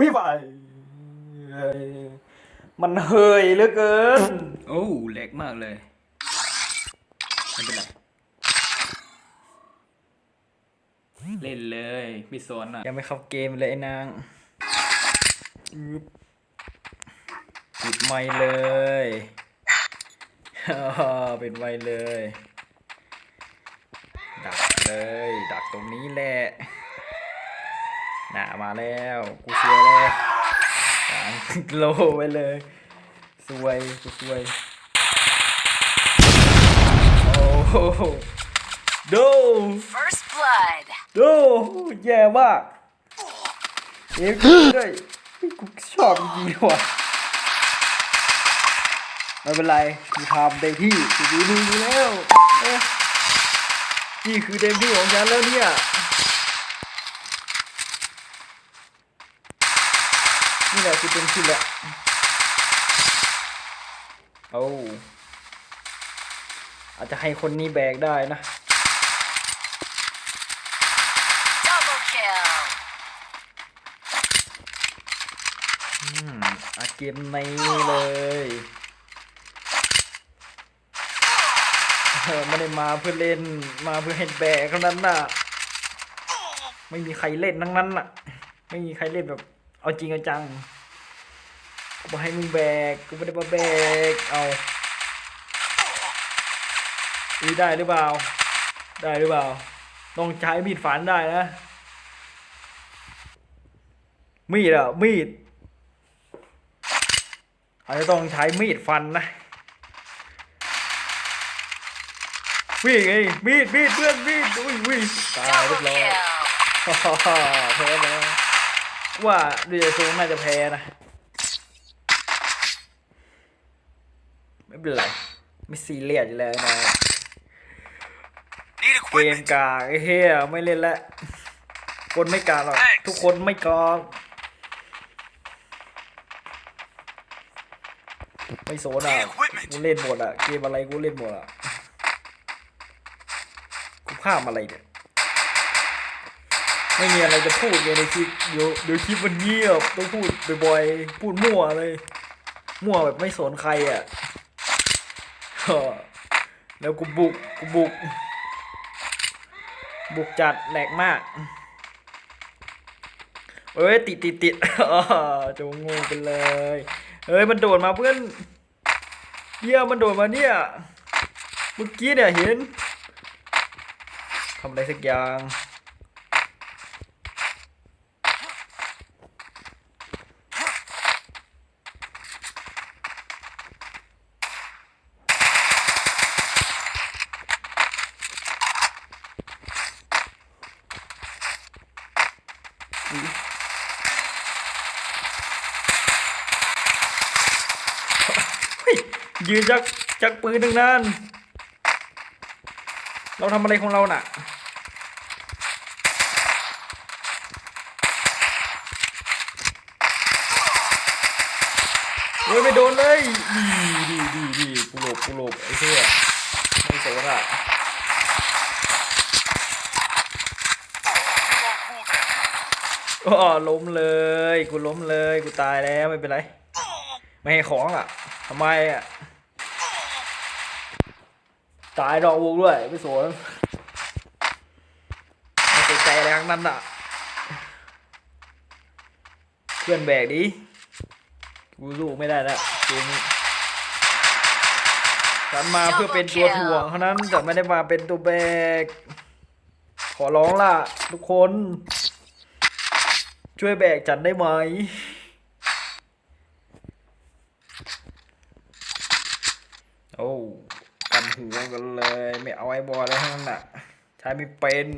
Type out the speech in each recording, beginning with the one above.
วิบายมันเฮยเหลือเกิน โอ้แหลกมากเลยไม่เป็นไรเล่นเลยไม่สนอะยังไม่เข้าเกมเลยไอ้นางอึ๊บปิดไม่เลยฮ่าฮ่าเป็นไวเลย ดักเลย ดักตรงนี้แหละ น่ะมาแล้วกูสวยเลยกลางโลไว้เลยสวยกูสวยโอ้โหดู First blood. ดูแย่มากเอ็กซ์ด้วยกูชอบจริงๆเลยว่ะไม่เป็นไรกูทำเต็มที่กูดีดีอยู่แล้วเอ๊ะนี่คือเต็มที่ของฉันแล้วเนี่ย แหละคือเต็มที่แหละโอ้อาจจะให้คนนี้แบกได้นะ Double kill. อืมอาเกมนี้เลยเออไม่ได้มาเพื่อเล่นมาเพื่อให้แบกเท่านั้นน่ะ ไม่มีใครเล่นทั้งนั้นน่ะ ไม่มีใครเล่นแบบ เอาจริงเอาจัง กูมาให้มึงแบก กูไม่ได้มาแบก เอาอีได้หรือเปล่า ได้หรือเปล่า ต้องใช้มีดฝันได้นะ มีดอะมีด อาจจะต้องใช้มีดฟันนะมีดไงมีดมีดเพื่อนมีดอุ้ยอุ้ยตายเรีย Double บร้อย kill. ฮ่าฮ่าฮ่าแพ้แล้วว่าดูจะซูน่าจะแพ้นะ ไม่เป็นไร ไม่ซีเรียสอยู่แล้วนะ Need เกม equipment. กากไอ้เฮียไม่เล่นแล้วคนไม่กากหรอก Thanks ทุกคนไม่กากไม่โซนอะ Need equipment กูเล่นหมดอะเกมอะไรกูเล่นหมดอะกูภาพอะไรเนี่ยไม่มีอะไรจะพูดเลยในคลิปเดี๋ยวเดี๋ยวคลิปมันเงียบต้องพูดบ่อยๆพูดมั่วเลย มั่วแบบไม่สนใครอะ แล้วกูบุกกูบุก บุกจัดแหลกมากเอ้ยติดติดติดอ้อจงงไปเลยเอ้ยมันโดดมาเพื่อนเยี่ยมันโดดมาเนี่ยเมื่อกี้เนี่ยเห็นทำอะไรสักอย่าง ยยืนจักจักปืนตั้งนานเราทำอะไรของเราน่ะเฮ้ยไม่โดนเลย ดีดีดีดีกูหลบกูหลบไอ้เหี้ยไม่สนอะ อ๋อล้มเลย กูล้มเลย กูตายแล้วไม่เป็นไร ไม่ให้ของอะทำไมอะ ตายดอกวงด้วย ไม่สนไม่สนใจอะไรทั้งนั้นอะ เพื่อนแบกดิ กูสู้ไม่ได้แล้วเกมนี้ฉันมาเพื่อเป็นตัวถ่วงเท่านั้นแต่ไม่ได้มาเป็นตัวแบก ขอร้องล่ะ ทุกคน ช่วยแบกจันได้ไหม โอ้กันหัวกันเลย ไม่เอาไอ้บอลแล้วทั้งนั้นน่ะ ใช้ไม่เป็น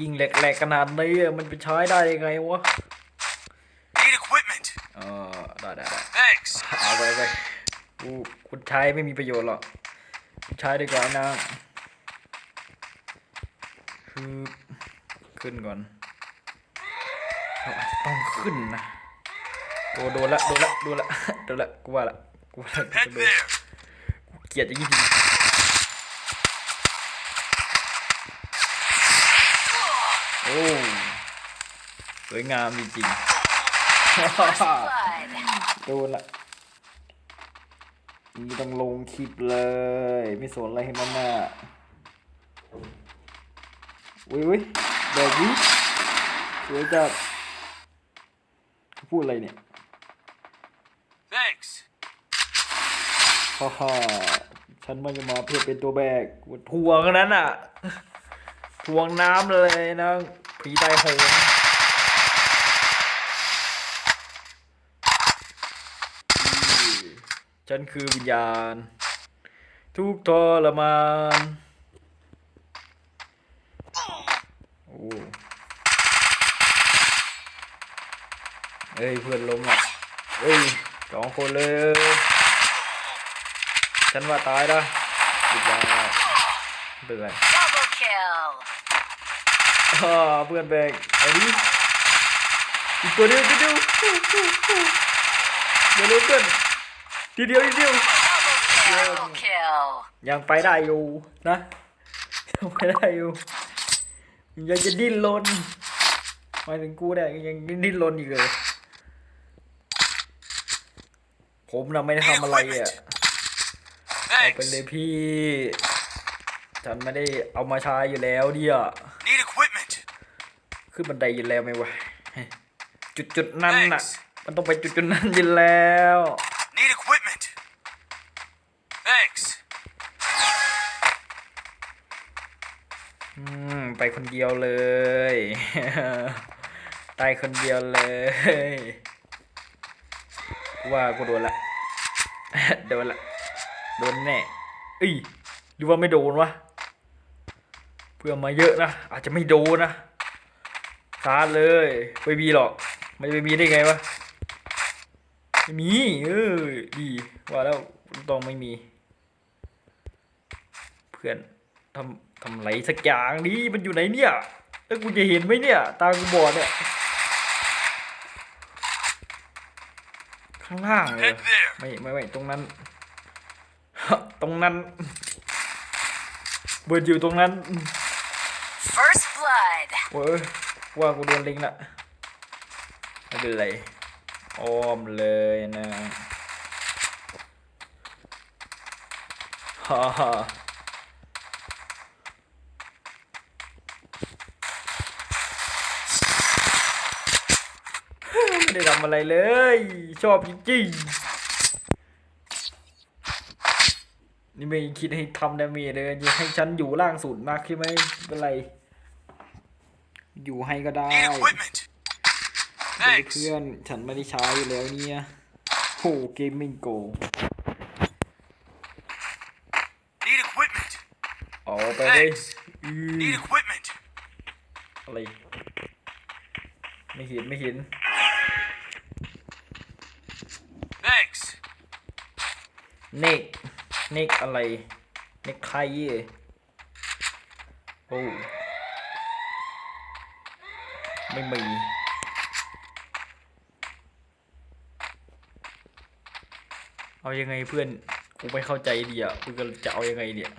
ยิงแหลกๆขนาดนี้อะมันไปใช้ได้ยังไงวะ Need equipment. เออได้ได้ได้ Thanks. เอาไปไปกูกูใช้ไม่มีประโยชน์หรอกกูใช้ดีกว่านะ คือขึ้นก่อนเราอาจจะต้องขึ้นนะโดนโดนละโดนละโดนละโดนละกูว่าละกูว่าละกูโดนกูเกลียดอย่งนี้จริงอ้สวยงามจริงๆโดนละนี่ต้องลงคลิปเลย ไม่สนอะไรให้มันน่ะ อุ้ยอุ้ยแบบนี้สวยจัดพูดอะไรเนี่ย Thanks. ฮ่าฮ่าฉันมันจะมาเพื่อเป็นตัวแบกทวงนั้นอะทวงน้ำเลยนะผีตายโหงฉันคือวิญญาณ ทุกข์ทรมานโอ้เอ้ยเพื่อนล้มอะเอ้ยสองคนเลย ฉันว่าตายนะปิดแล้วไม่เป็นไร Double kill. อ่าเพื่อนแบกเอาดิอีกตัวเดียวทีเดียวเดี๋ยวรู้เพื่อนทีเดียวทีเดียว Double kill. ยังไปได้อยู่นะยังไปได้อยู่ ยังจะดิ้นรนหมายถึงกูเนี่ยยังดิ้นรนอีกเลยผมน่ะไม่ได้ทำอะไรอะเอาไป Thanks. เลยพี่ ฉันไม่ได้เอามาใช้อยู่แล้วเดีย Need equipment. ขึ้นบันไดอยู่แล้วไหมวะ จุดจุดๆนั้นน่ะ Thanks. มันต้องไปจุดจุดๆนั้นอยู่แล้ว Need equipment. Thanks. อืม ไปคนเดียวเลย ตายคนเดียวเลยว่ากูโดนละโดนละโดนแน่เอ้ยหรือว่าไม่โดนวะเพื่อนมาเยอะนะอาจจะไม่โดนนะชาร์เลยไม่มีหรอกไม่ไปมีได้ไงวะไม่มีเออดีว่าแล้วต้องไม่มี เพื่อนทำ ทำไรสักอย่างดิมันอยู่ไหนเนี่ยแล้วกูจะเห็นไหมเนี่ย ตากูบอดเนี่ย ข้างล่างเลย Head there. ไม่ไม่ไม่ตรงนั้น ตรงนั้น เบิร์ดอยู่ตรงนั้น First blood. เว้ยว่ากูโดนลิงละไม่เป็นไรอ้อมเลยนะฮ่าฮ่า ไม่ได้ทำอะไรเลย ชอบจริงๆนี่ไม่คิดให้ทำดาเมจเลยจะให้ฉันอยู่ล่างสุดมากใช่ไหมไม่เป็นไร อยู่ให้ก็ได้ Need equipment. เฮ้ย Thanks. เพื่อนฉันไม่ได้ใช้อยู่แล้วเนี่ยโหเกมมิ่งโก Need equipment. เอาไปเลยอือ Need equipment. อะไรไม่เห็น ไม่เห็น Thanks. เนกเนกอะไรเนกไทยโอ้ไม่มีเอายังไงเพื่อนกูไม่เข้าใจเดียวกูจะเอายังไงเดียว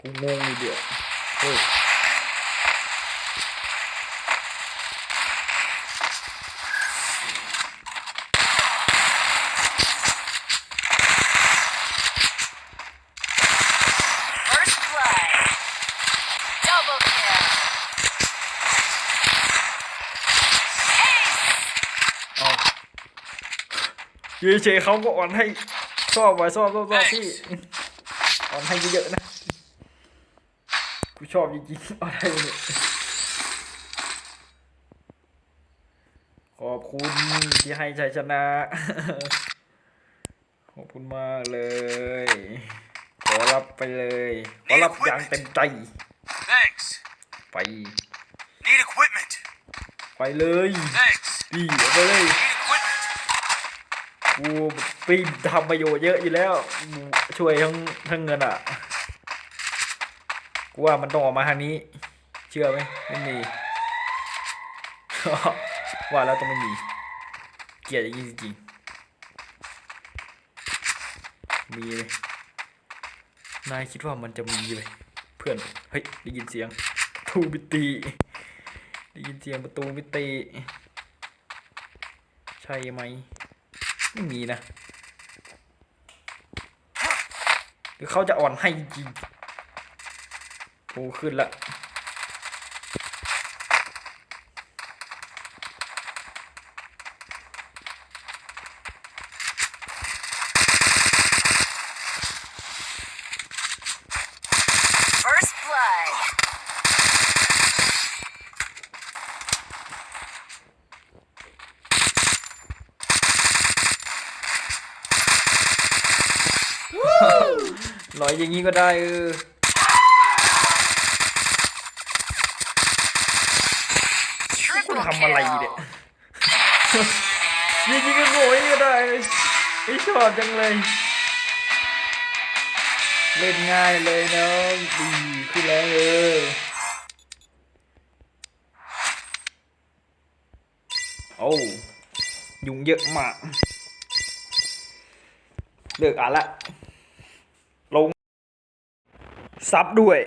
กูงงอยู่เดียวเฮ้ย First blood. Double kill. Ace. เอา อยู่เฉยๆเขาก็อ่อนให้ชอบไว้ชอบชอบชอบพี่อ่อนให้เยอะๆนะกูชอบจริงๆอ่อนให้เนี่ยขอบคุณที่ให้ชัยชนะ ขอบคุณมากเลย ขอรับไปเลย ขอรับอย่างเต็มใจ Thanks. ไป Need equipment. ไปเลย Thanks. ดีเอาไปเลย กูปีทำประโยชน์เยอะอยู่แล้ว ช่วยทั้งทั้งเงินอะ กูว่ามันต้องออกมาทางนี้ เชื่อไหมไม่มี ว่าแล้วต้องไม่มี เกลียดอย่างนี้จริงๆมีเลยนายคิดว่ามันจะมีเลย เพื่อน เฮ้ย ได้ยินเสียงโถตูมิติได้ยินเสียงประตูมิติใช่ไหม ไม่มีนะหรือเขาจะอ่อนให้จริงโอ้ขึ้นละ First blood. ลอยอย่างนี้ก็ได้เออทำอะไรเนี่ยยิงยิงก็โง่ย่างนี้ก็ได้ไอชอบจังเลย เล่นง่ายเลยเน้องดีขึ้นแล้วเออโอ้ยุงเยอะมากเลิกอ่านละ ซับด้วย